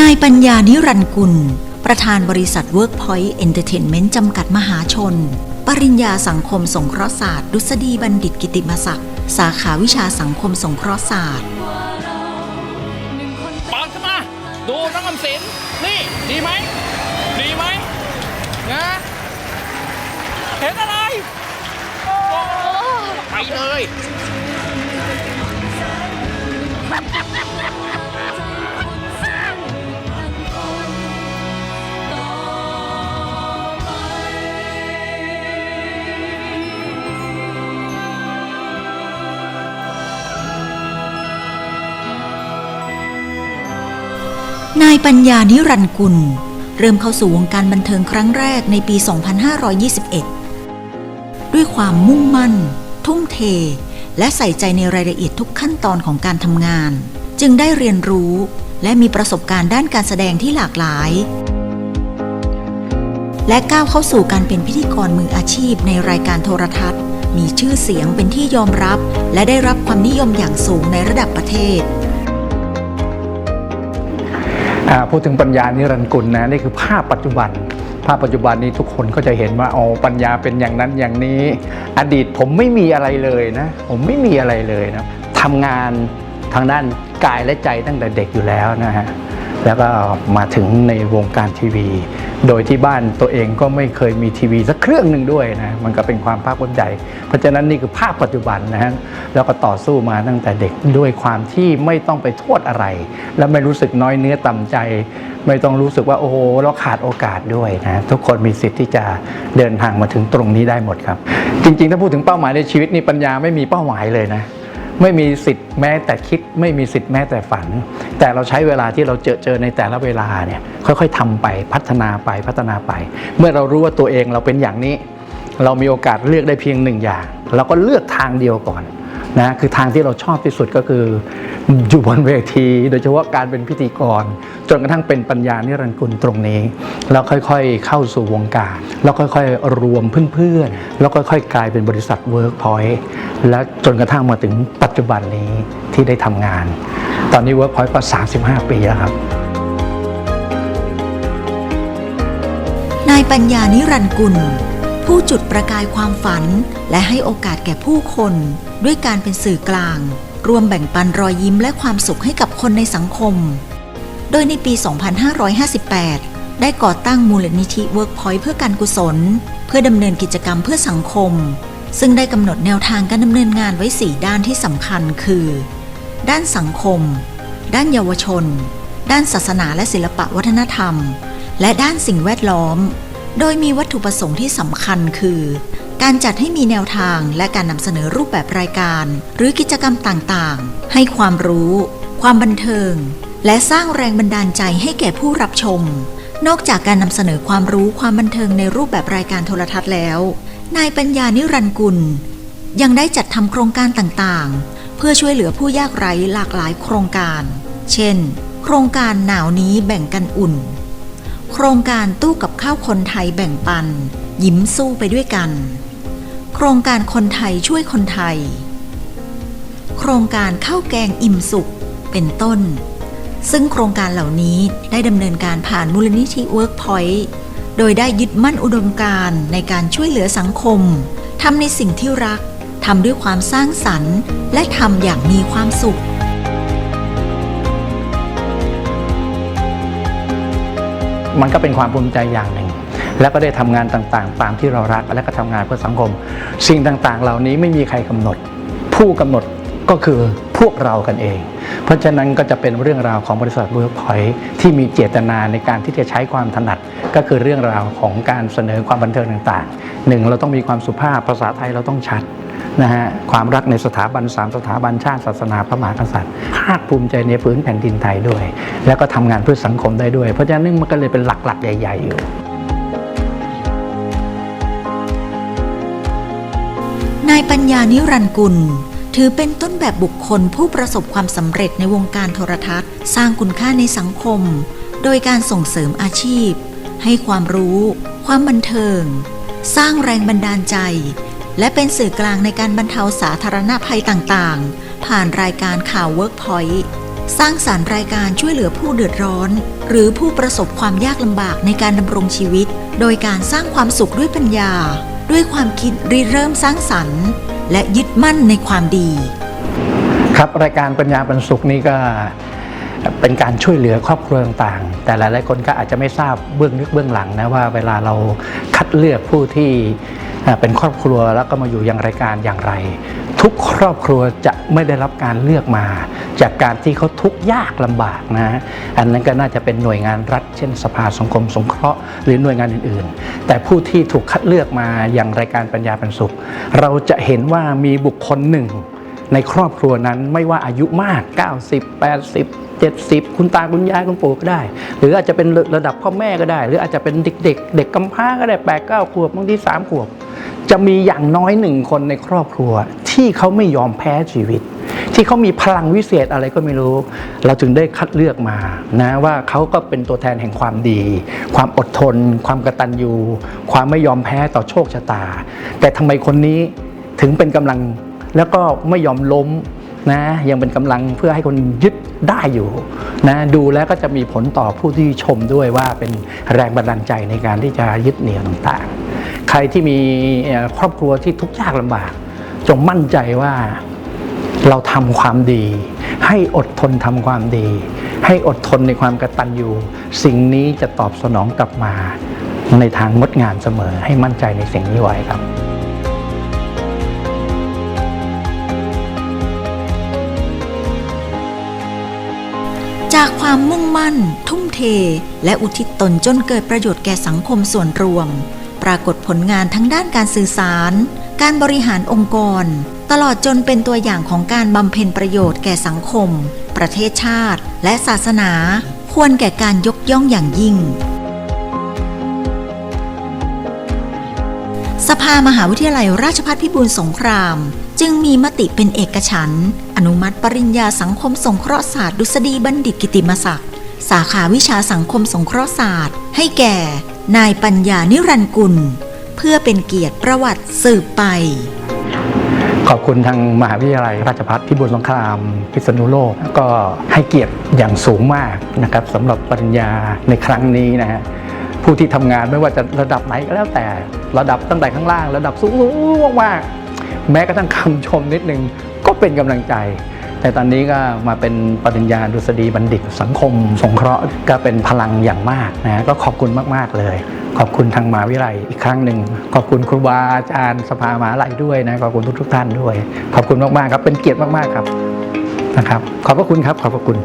นายปัญญานิรันกุล ประธานบริษัท Workpoint Entertainment จำกัดมหาชน ปริญญาสังคมสงเคราะห์ศาสตร์ ดุษฎีบัณฑิตกิติมศักดิ์ สาขาวิชาสังคมสงเคราะห์ศาสตร์ปิดขึ้นมา ดูน้องอำสินนี่ ดีไหม ดีไหมนะเห็นอะไร ไปเลย นายปัญญานิรันกุล เริ่มเข้าสู่วงการบันเทิงครั้งแรกในปี 2521 ด้วยความมุ่งมั่น ทุ่มเท และใส่ใจในรายละเอียดทุกขั้นตอนของการทำงาน จึงได้เรียนรู้ และมีประสบการณ์ด้านการแสดงที่หลากหลาย และก้าวเข้าสู่การเป็นพิธีกรมืออาชีพในรายการโทรทัศน์ มีชื่อเสียงเป็นที่ยอมรับ และได้รับความนิยมอย่างสูงในระดับประเทศ พูดถึงปัญญานิรันดร์กุลนะนี่คือภาพปัจจุบัน ภาพปัจจุบันนี้ทุกคนก็จะเห็นว่าอ๋อปัญญาเป็นอย่างนั้นอย่างนี้ อดีตผมไม่มีอะไรเลยนะ ผมไม่มีอะไรเลยนะทำงานทางด้านกายและใจตั้งแต่เด็กอยู่แล้วนะฮะ แล้วก็มาถึงในวงการทีวี โดยที่บ้านตัวเองก็ไม่เคยมีทีวีสักเครื่องหนึ่งด้วยนะ มันก็เป็นความภาคภูมิใจ เพราะฉะนั้นนี่คือภาพปัจจุบันนะฮะ แล้วก็ต่อสู้มาตั้งแต่เด็กด้วยความที่ไม่ต้องไปโทษอะไร และไม่รู้สึกน้อยเนื้อต่ำใจ ไม่ต้องรู้สึกว่าโอ้โหเราขาดโอกาสด้วยนะ ทุกคนมีสิทธิ์ที่จะเดินทางมาถึงตรงนี้ได้หมดครับ จริงๆ ถ้าพูดถึงเป้าหมายในชีวิตนี่ปัญญาไม่มีเป้าหมายเลยนะ ไม่มีสิทธิ์แม้แต่คิด ไม่มีสิทธิ์แม้แต่ฝัน แต่เราใช้เวลาที่เราเจอเจอในแต่ละเวลาเนี่ยค่อยๆทำไปพัฒนาไปพัฒนาไป เมื่อเรารู้ว่าตัวเองเราเป็นอย่างนี้ เรามีโอกาสเลือกได้เพียงหนึ่งอย่าง เราก็เลือกทางเดียวก่อน นะคือทางที่เราชอบที่สุดก็คืออยู่บนเวที โดยเฉพาะการเป็นพิธีกร จนกระทั่งเป็นปัญญานิรันดร์กุลตรงนี้ แล้วค่อยๆเข้าสู่วงการ แล้วค่อยๆรวมเพื่อนๆ แล้วค่อยๆกลายเป็นบริษัท Workpoint และจนกระทั่งมาถึงปัจจุบันนี้ที่ได้ทำงาน ตอนนี้ Workpoint ก็35 ปีแล้วครับนายปัญญานิรันดร์กุล ผู้จุดประกายความฝันและให้โอกาสแก่ผู้คน ด้วยการเป็นสื่อกลางรวมแบ่งปันรอยยิ้มและความสุขให้กับคนในสังคม โดยในปี 2558 ได้ก่อตั้งมูลนิธิ Workpoint เพื่อการกุศล เพื่อดำเนินกิจกรรมเพื่อสังคม ซึ่งได้กำหนดแนวทางการดำเนินงานไว้ 4 ด้านที่สำคัญคือ ด้านสังคม ด้านเยาวชน ด้านศาสนาและศิลปะวัฒนธรรม และด้านสิ่งแวดล้อม โดยมีวัตถุประสงค์ที่สำคัญคือ การจัดให้มีแนวทางและการนำเสนอรูปแบบรายการ หรือกิจกรรมต่างๆ ให้ความรู้ ความบันเทิง และสร้างแรงบันดาลใจให้แก่ผู้รับชม นอกจากการนำเสนอความรู้ความบันเทิงในรูปแบบรายการโทรทัศน์แล้ว นายปัญญานิรันกุล ยังได้จัดทำโครงการต่างๆ เพื่อช่วยเหลือผู้ยากไร้หลากหลายโครงการ เช่น โครงการหนาวนี้แบ่งกันอุ่น โครงการตู้กับข้าวคนไทยแบ่งปันยิ้มสู้ไปด้วยกัน โครงการคนไทยช่วยคนไทย โครงการข้าวแกงอิ่มสุขเป็นต้น ซึ่งโครงการเหล่านี้ได้ดำเนินการผ่านมูลนิธิ Workpoint โดยได้ยึดมั่นอุดมการณ์ในการช่วยเหลือสังคมทำในสิ่งที่รักทำด้วยความสร้างสรรค์ และทำอย่างมีความสุขมันก็เป็นความภูมิใจอย่างหนึ่ง แล้วก็ได้ทำงานต่างๆ ตามที่เรารักและก็ทำงานเพื่อสังคม สิ่งต่างๆ เหล่านี้ไม่มีใครกำหนด ผู้กำหนดก็คือพวกเรากันเอง เพราะฉะนั้นก็จะเป็นเรื่องราวของบริษัทเวิร์กพอยที่มีเจตนาในการที่จะใช้ความถนัด ก็คือเรื่องราวของการเสนอความบันเทิงต่างๆหนึ่งเราต้องมีความสุภาพภาษาไทยเราต้องชัดนะฮะความรักในสถาบันสามสถาบันชาติศาสนาพระมหากษัตริย์ภาคภูมิใจในพื้นแผ่นดินไทยด้วย แล้วก็ทำงานเพื่อสังคมได้ด้วย เพราะฉะนั้นมันก็เลยเป็นหลักๆใหญ่ ๆ อยู่ นายปัญญานิรันกุล ถือเป็นต้นแบบบุคคลผู้ประสบความสำเร็จในวงการโทรทัศน์ สร้างคุณค่าในสังคม โดยการส่งเสริมอาชีพ ให้ความรู้ ความบันเทิง สร้างแรงบันดาลใจ และเป็นสื่อกลางในการบรรเทาสาธารณภัยต่างๆ ผ่านรายการข่าว Workpoint สร้างสารรค์รายการช่วยเหลือผู้เดือดร้อน หรือผู้ประสบความยากลำบากในการดำรงชีวิต โดยการสร้างความสุขด้วยปัญญา ด้วยความคิดริเริ่มสร้างสรรค์ และยึดมั่นในความดี ครับรายการปัญญาบรรสุขนี่ก็เป็นการช่วยเหลือครอบครัวต่างๆ แต่หลายๆคนก็อาจจะไม่ทราบเบื้องลึกเบื้องหลังนะว่าเวลาเราคัดเลือกผู้ที่เป็นครอบครัวแล้วก็มาอยู่ยังรายการอย่างไร ทุกครอบครัวจะไม่ได้รับการเลือกมา จากการที่เขาทุกข์ยากลำบากนะอันนั้นก็น่าจะเป็นหน่วยงานรัฐ เช่น สภาสังคมสงเคราะห์หรือหน่วยงานอื่นๆ แต่ผู้ที่ถูกคัดเลือกมาอย่างรายการปัญญาบรรสุข เราจะเห็นว่ามีบุคคลหนึ่ง ในครอบครัวนั้นไม่ว่าอายุมาก 90 80 70 คุณตาคุณยายคุณปู่ก็ได้ หรืออาจจะเป็นระดับพ่อแม่ก็ได้ หรืออาจจะเป็นเด็ก ๆ เด็กกำพร้าก็ได้8 9ขวบบางที3ขวบ จะมีอย่างน้อยหนึ่งคนในครอบครัว ที่เขาไม่ยอมแพ้ชีวิต ที่เขามีพลังวิเศษอะไรก็ไม่รู้ เราจึงได้คัดเลือกมานะว่าเขาก็เป็นตัวแทนแห่งความดี ความอดทน ความกระตัญญูความไม่ยอมแพ้ต่อโชคชะตา แต่ทำไมคนนี้ถึงเป็นกำลังแล้วก็ไม่ยอมล้มนะยังเป็นกำลังเพื่อให้คนยึดได้อยู่นะดูแล้วก็จะมีผลต่อผู้ที่ชมด้วยว่าเป็นแรงบันดาลใจในการที่จะยึดเหนี่ยวต่างๆ ใครที่มีครอบครัวที่ทุกข์ยากลำบาก จงมั่นใจว่าเราทำความดี ให้อดทนทำความดี ให้อดทนในความกระตัญญูสิ่งนี้จะตอบสนองกลับมาในทางงดงามเสมอให้มั่นใจในสิ่งนี้ไว้ครับจากความมุ่งมั่น ทุ่มเท และอุทิศตนจนเกิดประโยชน์แก่สังคมส่วนรวม ปรากฏผลงานทั้งด้านการสื่อสาร การบริหารองค์กร ตลอดจนเป็นตัวอย่างของการบำเพ็ญประโยชน์แก่สังคม ประเทศชาติ และศาสนา ควรแก่การยกย่องอย่างยิ่ง สภามหาวิทยาลัยราชภัฏพิบูลสงคราม จึงมีมติเป็นเอกฉันท์อนุมัติปริญญาสังคมสงเคราะห์ศาสตร์ดุษฎีบัณฑิตกิติมศักดิ์สาขาวิชาสังคมสงเคราะห์ศาสตร์ ให้แก่ นายปัญญานิรันกุล เพื่อเป็นเกียรติประวัติสืบไป ขอบคุณทางมหาวิทยาลัยราชภัฏพิบูลสงครามพิษณุโลก ก็ให้เกียรติอย่างสูงมากนะครับสำหรับปริญญาในครั้งนี้นะฮะผู้ที่ทำงานไม่ว่าจะระดับไหนก็แล้วแต่ระดับตั้งแต่ข้างล่าง ระดับสูงมากๆแม้กระทั่งคำชมนิดนึงก็เป็นกำลังใจ แต่ตอนนี้ก็มาเป็นปริญญาดุษฎีบัณฑิตสังคม สงเคราะห์ก็เป็นพลังอย่างมากนะก็ขอบคุณมาก ๆ เลย ขอบคุณทางมหาวิทยาลัยอีกครั้งหนึ่งขอบคุณครูบาอาจารย์สภามหาลัยด้วยนะขอบคุณทุก ๆ ท่านด้วย ขอบคุณมาก ๆ ครับเป็นเกียรติมาก ๆ ครับนะครับ ขอบพระคุณครับขอบพระคุณ